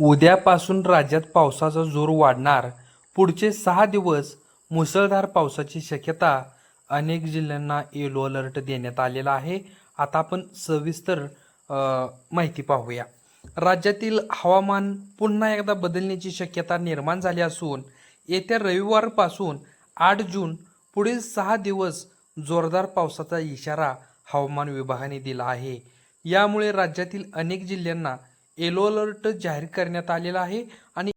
उद्यापासून राज्यात पावसाचा जोर वाढणार. पुढचे सहा दिवस मुसळधार पावसाची शक्यता अनेक जिल्ह्यांना येलो अलर्ट देण्यात आलेला आहे. आता आपण सविस्तर माहिती पाहूया. राज्यातील हवामान पुन्हा एकदा बदलण्याची शक्यता निर्माण झाली असून येत्या रविवारपासून आठ जून पुढील सहा दिवस जोरदार पावसाचा इशारा हवामान विभागाने दिला आहे. यामुळे राज्यातील अनेक जिल्ह्यांना येलो अलर्ट जाहीर करण्यात आलेला आहे आणि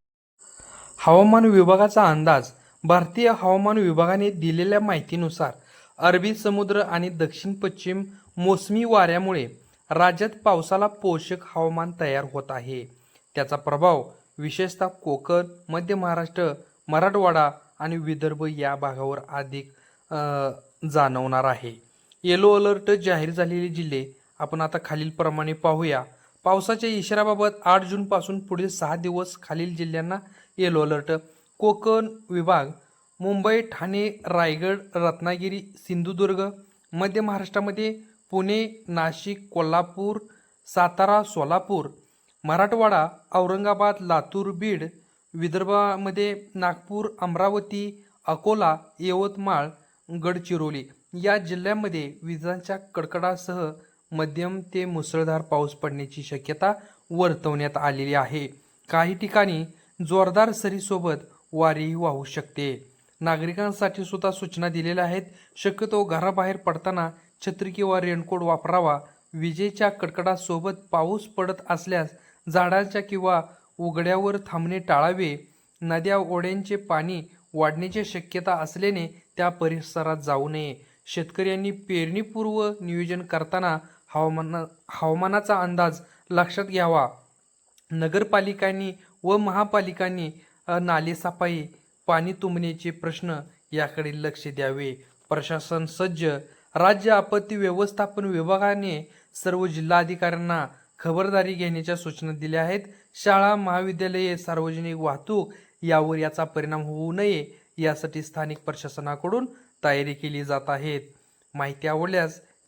हवामान विभागाचा अंदाज भारतीय हवामान विभागाने दिलेल्या माहितीनुसार अरबी समुद्र आणि दक्षिण पश्चिम मोसमी वाऱ्यामुळे राज्यात पावसाला पोषक हवामान तयार होत आहे. त्याचा प्रभाव विशेषतः कोकण मध्य महाराष्ट्र मराठवाडा आणि विदर्भ या भागावर अधिक जाणवणार आहे. येलो अलर्ट जाहीर झालेले जिल्हे आपण आता खालीलप्रमाणे पाहूया. पावसाच्या इशाऱ्याबाबत आठ जूनपासून पुढील सहा दिवस खालील जिल्ह्यांना येलो अलर्ट. कोकण विभाग मुंबई ठाणे रायगड रत्नागिरी सिंधुदुर्ग मध्य महाराष्ट्रामध्ये पुणे नाशिक कोल्हापूर सातारा सोलापूर मराठवाडा औरंगाबाद लातूर बीड विदर्भामध्ये नागपूर अमरावती अकोला यवतमाळ गडचिरोली या जिल्ह्यांमध्ये विजांच्या कडकडासह मध्यम ते मुसळधार पाऊस पडण्याची शक्यता वर्तवण्यात आलेली आहे. काही ठिकाणी जोरदार सरीसोबत वारीही वाहू शकते. नागरिकांसाठी सुद्धा सूचना दिलेल्या आहेत. शक्यतो घराबाहेर पडताना छत्री किंवा रेनकोट वापरावा. विजेच्या कडकडासोबत पाऊस पडत असल्यास झाडांच्या किंवा उघड्यावर थांबणे टाळावे. नद्या ओढ्यांचे पाणी वाढण्याची शक्यता असल्याने त्या परिसरात जाऊ नये. शेतकऱ्यांनी पेरणीपूर्व नियोजन करताना हवामान हवामानाचा अंदाज लक्षात घ्यावा. नगरपालिकांनी व महापालिकांनी नालेसफाई पाणी तुंबण्याचे प्रश्न याकडे लक्ष द्यावे. प्रशासन सज्ज राज्य आपत्ती व्यवस्थापन विभागाने सर्व जिल्हाधिकाऱ्यांना खबरदारी घेण्याच्या सूचना दिल्या आहेत. शाळा महाविद्यालये सार्वजनिक वाहतूक यावर याचा परिणाम होऊ नये यासाठी स्थानिक प्रशासनाकडून तयारी केली जात आहेत माहिती आवडल्यास